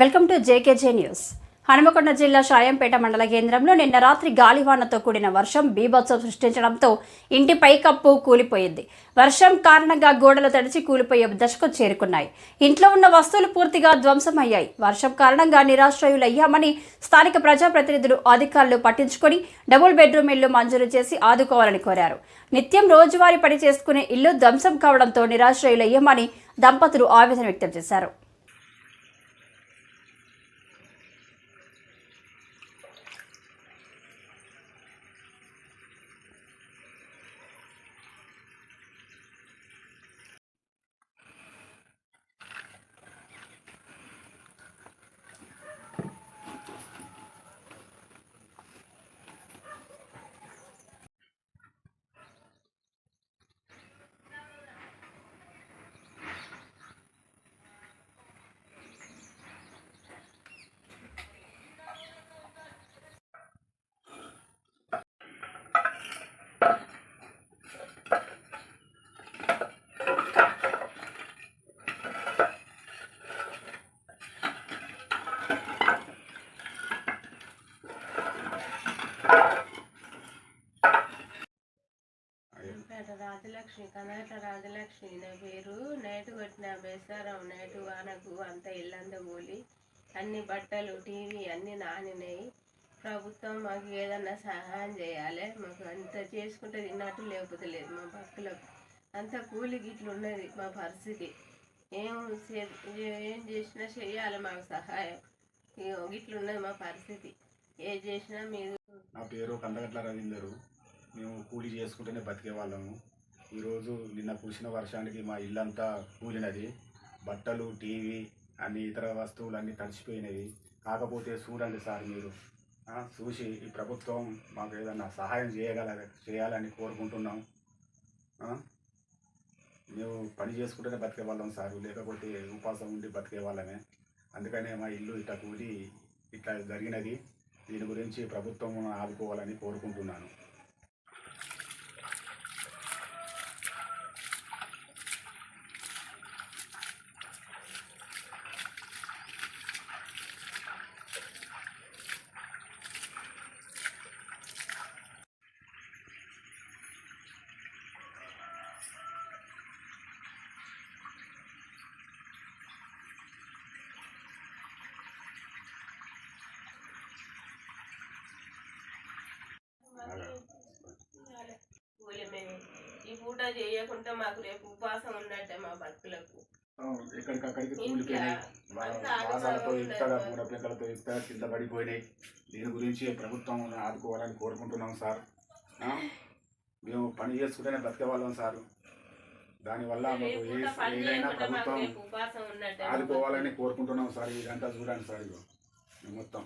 Welcome to JKJ news. Hanumakonda జిల్లా షాయంపేట మండల కేంద్రంలో నిన్న రాత్రి గాలివానతో కూడిన వర్షం బీభత్సం సృష్టించడంతో ఇంటి పైకప్పు కూలిపోయింది. వర్షం కారణంగా గోడలు తడిచి కూలిపోయే దశకు చేరుకున్నాయి. ఇంట్లో ఉన్న వస్తువులు పూర్తిగా ధ్వంసమయ్యాయి. వర్షం కారణంగా నిరాశ్రయులయ్యామని స్థానిక ప్రజాప్రతినిధులు అధికారులు పట్టించుకొని డబుల్ బెడ్రూమ్ ఇల్లు మంజూరు చేసి ఆదుకోవాలని కోరారు. నిత్యం రోజువారీ పని చేసుకునే ఇల్లు ధ్వంసం కావడంతో నిరాశ్రయులయ్యామని దంపతులు ఆవేదన వ్యక్తం చేశారు పేట రాజలక్ష్మి కనకట రాజలక్ష్మి నా పేరు. నైట్ కొట్టిన బేసారం నైట్ వానకు అంత ఇల్లంతా కూలి అన్ని బట్టలు టీవీ అన్ని నానినాయి. ప్రభుత్వం మాకు ఏదన్నా సహాయం చేయాలి. మాకు అంత చేసుకుంటే తిన్నట్టు లేకపోతే లేదు. మా భక్తులకు అంత కూలి గిట్లు ఉన్నది మా పరిస్థితి. ఏం ఏం చేసినా చేయాలి మాకు సహాయం. ఇగో గిట్లు ఉన్నది మా పరిస్థితి. ఏం చేసినా మీరు నా పేరు కందగట్ల రవీందరు. మేము కూలి చేసుకుంటూనే బతికే వాళ్ళము ఈరోజు నిన్న కురిసిన వర్షానికి మా ఇల్లంతా కూలినది. బట్టలు టీవీ అన్ని ఇతర వస్తువులు అన్నీ తడిచిపోయినవి. కాకపోతే చూడండి సార్ మీరు. చూసి ఈ ప్రభుత్వం మాకు ఏదన్నా సహాయం చేయగల చేయాలని కోరుకుంటున్నాం. మేము పని చేసుకుంటూనే బతికే వాళ్ళం సార్. లేకపోతే ఉపాసం ఉండి బతికే వాళ్ళమే అందుకనే మా ఇల్లు ఇట్లా కూలి ఇట్లా జరిగినది. దీని గురించి ప్రభుత్వం ఆదుకోవాలని కోరుకుంటున్నాను కూలి మేము ఈ పూట చేయకుండా మాకు రేపు ఉపవాసం ఉన్నట్టే మా బతుకులకు ఎక్కడికక్కడికి కూలిపోయినాయి కింద పడిపోయినాయి. దీని గురించి ప్రభుత్వం ఆదుకోవాలని కోరుకుంటున్నాం సార్? మేము పని చేసుకుంటేనే బతికే వాళ్ళం సార్. దానివల్ల మాకు ఏదైనా ప్రభుత్వం ఆదుకోవాలని కోరుకుంటున్నాం సార్. ఇదంతా చూడండి సార్ ఇగో. మొత్తం.